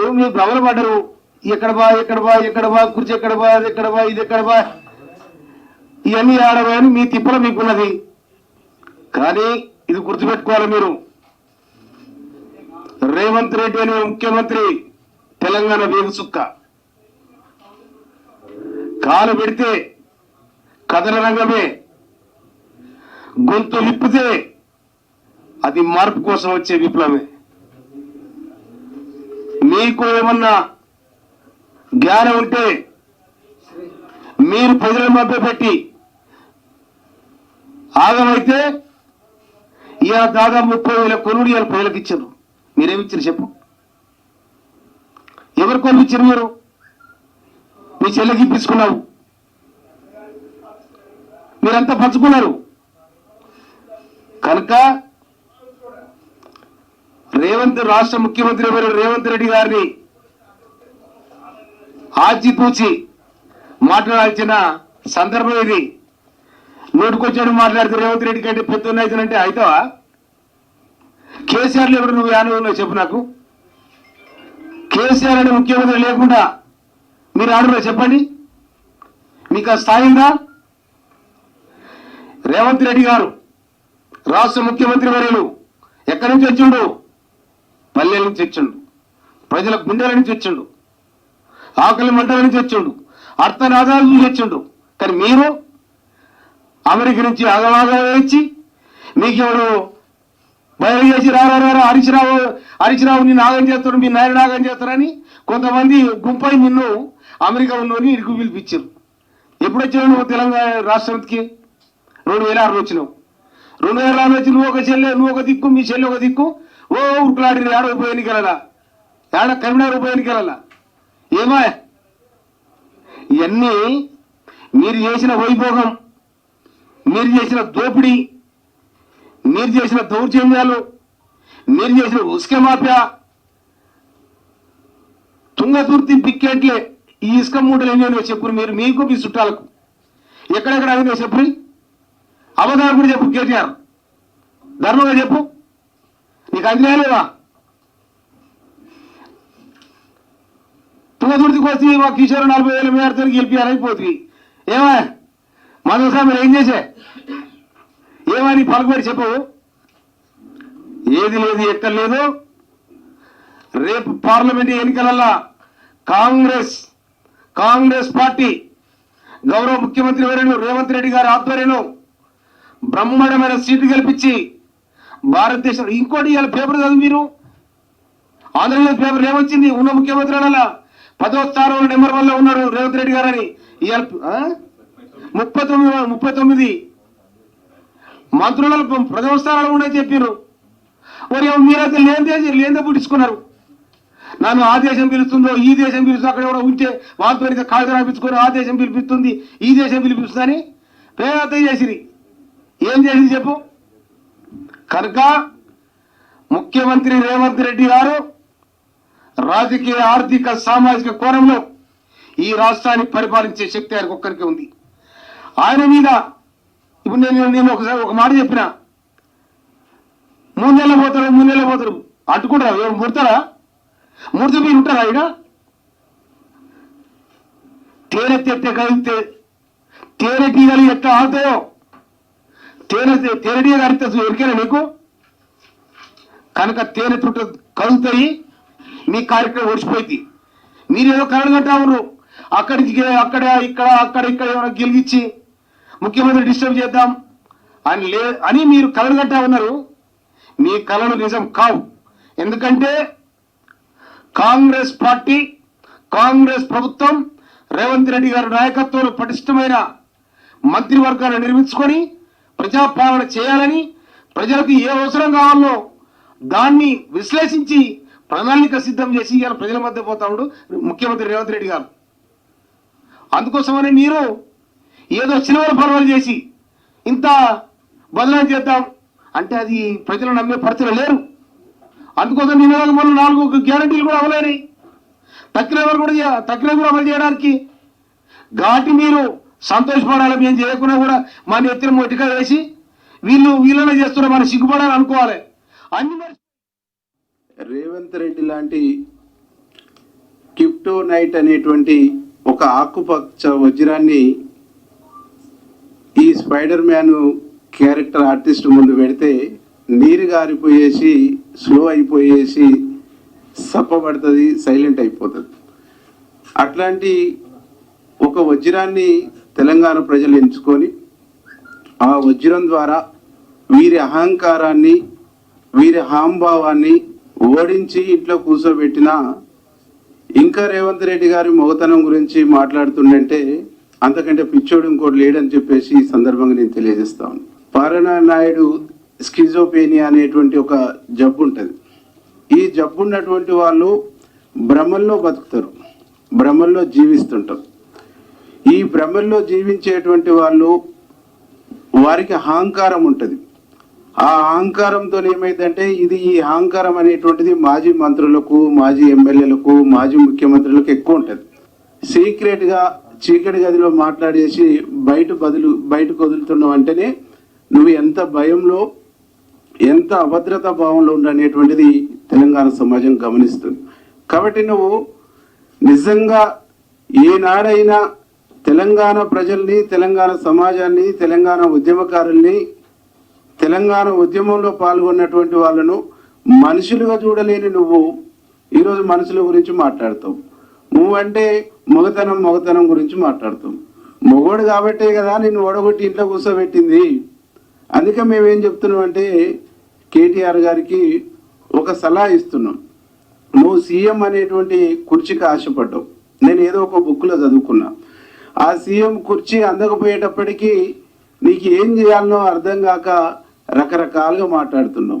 ఏం మీరు భ్రమలు ఎక్కడ బా ఎక్కడ బా ఎక్కడ బా కుర్చీ ఎక్కడ బా అది ఎక్కడ బా ఇది ఎక్కడ బా? ఇవన్నీ ఆడమని మీ తిప్పల మీకున్నది. కానీ ఇది గుర్తుపెట్టుకోవాలి మీరు. రేవంత్ రెడ్డి అనే ముఖ్యమంత్రి తెలంగాణ వేగు సుక్క కాలు పెడితే కథల రంగమే. గొంతు విప్పితే అది మార్పు కోసం వచ్చే విప్లవమే. మీకు ఏమన్నా జ్ఞానం ఉంటే మీరు ప్రజల మధ్య పెట్టి ఆగమైతే ఇలా దాదాపు ముప్పై వేల కొనుడు ఇలా ప్రజలకు ఇచ్చారు. మీరేమిచ్చారు చెప్పు. ఎవరు కొనిపించారు మీరు? మీ చెల్లెకి ఇప్పించుకున్నావు. మీరంతా పంచుకున్నారు. కనుక రేవంత్ రాష్ట్ర ముఖ్యమంత్రి ఎవరు రేవంత్ రెడ్డి గారిని ఆచితూచి మాట్లాడాల్సిన సందర్భం ఇది. నోటుకొచ్చాడు మాట్లాడితే రేవంత్ రెడ్డి కంటే పెద్ద అవుతానంటే అవుతావా కేసీఆర్లు ఎవరు నువ్వు యానవులో చెప్పు నాకు. కేసీఆర్ అనే ముఖ్యమంత్రి లేకుండా మీరు ఆడలో చెప్పండి. మీకు ఆ స్థాయి రేవంత్ రెడ్డి గారు రాష్ట్ర ముఖ్యమంత్రి వర్యులు ఎక్కడి నుంచి వచ్చిండు? పల్లెల నుంచి వచ్చిండు ప్రజల గుండెల నుంచి వచ్చిండు ఆకలి మంటల నుంచి వచ్చిండు అర్థనాదాల నుంచి వచ్చిండు కానీ మీరు అమెరికా నుంచి అగవాగా ఇచ్చి మీకు ఎవరు బయలు చేసి రారా రారా హరీశ్రావు హరీశ్రావు నిన్ను నాగం చేస్తాడు మీ నాయన నాగం చేస్తారని కొంతమంది గుంపై నిన్ను అమెరికా ఉన్నోని ఇరుకు పిలిపించారు. ఎప్పుడు వచ్చావు నువ్వు తెలంగాణ రాష్ట్రానికి? రెండు వేల ఆరులో వచ్చినావు. రెండు వేల యాభై వచ్చి నువ్వు ఒక చెల్లె నువ్వు ఒక దిక్కు మీ చెల్లె ఒక దిక్కు. ఓ ఉరుకులాడి ఏడ ఉప ఎన్నికలలా ఏడ కరీంనగర్ ఉప ఎన్నికలలా ఏమా? ఇవన్నీ మీరు చేసిన వైభోగం మీరు చేసిన దోపిడీ మీరు చేసిన దౌర్జన్యాలు మీరు చేసిన ఉసుక మాఫియా తుంగతుర్తి పిక్కెట్లే ఈ ఇసుక మూటలు ఎన్నో చెప్పు మీరు మీకు మీ చుట్టాలకు. ఎక్కడెక్కడ అయిందో చెప్పు? అవధానం కూడా చెప్పు కేటీఆర్. ధర్మంగా చెప్పు. నీకు అందిలేవా తుంగతుర్తికి వచ్చి మా కిషోర్ నలభై వేల మేరతో గెలిపారైపోతుంది ఏమా? మనసా మీరు ఏం చేసే? ఏమని పలుకుబడి చెప్పవు ఏది లేదు ఎక్కడ లేదు. రేపు పార్లమెంట్ ఎన్నికలల్లా కాంగ్రెస్ కాంగ్రెస్ పార్టీ గౌరవ ముఖ్యమంత్రి వర్యులు రేవంత్ రెడ్డి గారి ఆధ్వర్యంలో బ్రహ్మాండమైన సీటు గెలిపించి భారతదేశం ఇంకోటి ఇవాళ పేపర్ చదువు మీరు? ఆంధ్రప్రదేశ్ పేపర్ ఏమొచ్చింది? ఉన్న ముఖ్యమంత్రి అలా పదో స్థానంలో నెంబర్ వన్లో ఉన్నాడు రేవంత్ రెడ్డి గారు అని ఇవాళ ముప్పై తొమ్మిది ముప్పై తొమ్మిది మంత్రుల ప్రథమ స్థానాలు ఉన్నాయి చెప్పారు మరి మీరైతే లేనిదే లేదే పుట్టించుకున్నారు. నన్ను ఆ దేశం పిలుస్తుందో ఈ దేశం పిలుస్తుందో అక్కడ కూడా ఉంటే వాళ్ళతో కాగితం రాపించుకొని ఆ దేశం పిలిపిస్తుంది ఈ దేశం పిలిపిస్తుందని పేద చేసిరి ఏం చేసింది చెప్పు? కనుక ముఖ్యమంత్రి రేవంత్ రెడ్డి గారు రాజకీయ ఆర్థిక సామాజిక కోణంలో ఈ రాష్ట్రాన్ని పరిపాలించే శక్తి ఆయనకు ఒక్కరికి ఉంది. ఆయన మీద ఇప్పుడు నేను నేను ఒకసారి ఒక మాట చెప్పిన. మూడు నెలలు పోతారు మూడు నెలలు పోతారు. అట్టుకుంటారా ఎవరు ముడతారా? ముడితే మీరు ఉంటారా ఇక? తేనె తెట్టే కలిగితే తేనె తీగలు ఎట్లా ఆగుతాయో తేనె తేనెటీగ కడితే ఎరికేనా నీకు కనుక తేనె చుట్ట కలుగుతాయి మీ కార్యక్రమం ఓడిచిపోయింది. మీరేదో కరణగట్టా ఉన్నారు. అక్కడికి అక్కడ ఇక్కడ అక్కడ ఇక్కడ ఏమైనా గెలిగించి ముఖ్యమంత్రి డిస్టర్బ్ చేద్దాం అని లే అని మీరు కలలు ఉన్నారు. మీ కళలు నిజం కావు. ఎందుకంటే కాంగ్రెస్ పార్టీ కాంగ్రెస్ ప్రభుత్వం రేవంత్ రెడ్డి గారి నాయకత్వంలో పటిష్టమైన మంత్రివర్గాన్ని నిర్మించుకొని ప్రజాపాలన చేయాలని ప్రజలకు ఏ అవసరం కావాలో దాన్ని విశ్లేషించి ప్రణాళిక సిద్ధం చేసి ఇవాళ ప్రజల మధ్య పోతా ఉండు ముఖ్యమంత్రి రేవంత్ రెడ్డి గారు. అందుకోసమని మీరు ఏదో సినిమాల పర్వాలు చేసి ఇంత బదనాలు చేద్దాం అంటే అది ప్రజలు నమ్మే పరిస్థితులు లేరు. అందుకోసం నిన్న మొన్న నాలుగు గ్యారంటీలు కూడా అమలైనాయి. తక్కిన కూడా తక్కిన కూడా అమలు చేయడానికి ఘాటి మీరు సంతోషపడాలి మేము చేయకుండా కూడా మన ఎత్తిన మొట్టిగా వేసి వీళ్ళు వీళ్ళనే చేస్తున్నారు మనం సిగ్గుపడాలి అనుకోవాలి. అన్ని రేవంత్ రెడ్డి లాంటి క్రిప్టోనైట్ అనేటువంటి ఒక ఆకుపచ్చ వజ్రాన్ని ఈ స్పైడర్ మ్యాన్ క్యారెక్టర్ ఆర్టిస్ట్ ముందు పెడితే నీరు గారిపోయేసి స్లో అయిపోయేసి సప్పబడుతుంది సైలెంట్ అయిపోతుంది. అట్లాంటి ఒక వజ్రాన్ని తెలంగాణ ప్రజలు ఎంచుకొని ఆ వజ్రం ద్వారా వీరి అహంకారాన్ని వీరి హాంభావాన్ని ఓడించి ఇంట్లో కూర్చోబెట్టిన ఇంకా రేవంత్ రెడ్డి గారి మొగతనం గురించి మాట్లాడుతుండంటే అంతకంటే పిచ్చోడు ఇంకోటి లేడని చెప్పేసి ఈ సందర్భంగా నేను తెలియజేస్తాను పారణ నాయుడు స్కిజోపేనియా అనేటువంటి ఒక జబ్బు ఉంటుంది. ఈ జబ్బు ఉన్నటువంటి వాళ్ళు భ్రమల్లో బతుకుతారు. భ్రమల్లో జీవిస్తుంటారు. ఈ భ్రమల్లో జీవించేటువంటి వాళ్ళు వారికి అహంకారం ఉంటుంది. ఆ అహంకారంతో ఏమైందంటే ఇది ఈ అహంకారం అనేటువంటిది మాజీ మంత్రులకు మాజీ ఎమ్మెల్యేలకు మాజీ ముఖ్యమంత్రులకు ఎక్కువ ఉంటుంది. సీక్రెట్గా చీకటి గదిలో మాట్లాడేసి బయట బదులు బయటకు వదులుతున్నావు అంటేనే నువ్వు ఎంత భయంలో ఎంత అభద్రతా భావంలో ఉండనేటువంటిది తెలంగాణ సమాజం గమనిస్తుంది. కాబట్టి నువ్వు నిజంగా ఏనాడైనా తెలంగాణ ప్రజల్ని తెలంగాణ సమాజాన్ని తెలంగాణ ఉద్యమకారుల్ని తెలంగాణ ఉద్యమంలో పాల్గొన్నటువంటి వాళ్ళను మనుషులుగా చూడలేని నువ్వు ఈరోజు మనుషుల గురించి మాట్లాడతావు. నువ్వు అంటే మొగతనం మొగతనం గురించి మాట్లాడతాం మొగోడు కాబట్టే కదా నేను ఓడగొట్టి ఇంట్లో కూర్చోబెట్టింది. అందుకే మేమేం చెప్తున్నాం అంటే కేటీఆర్ గారికి ఒక సలహా ఇస్తున్నాం. నువ్వు సీఎం అనేటువంటి కుర్చీకి ఆశపడ్డావు. నేను ఏదో ఒక బుక్లో చదువుకున్నా. ఆ సీఎం కుర్చీ అందకపోయేటప్పటికీ నీకు ఏం చేయాలనో అర్థం కాక రకరకాలుగా మాట్లాడుతున్నాం.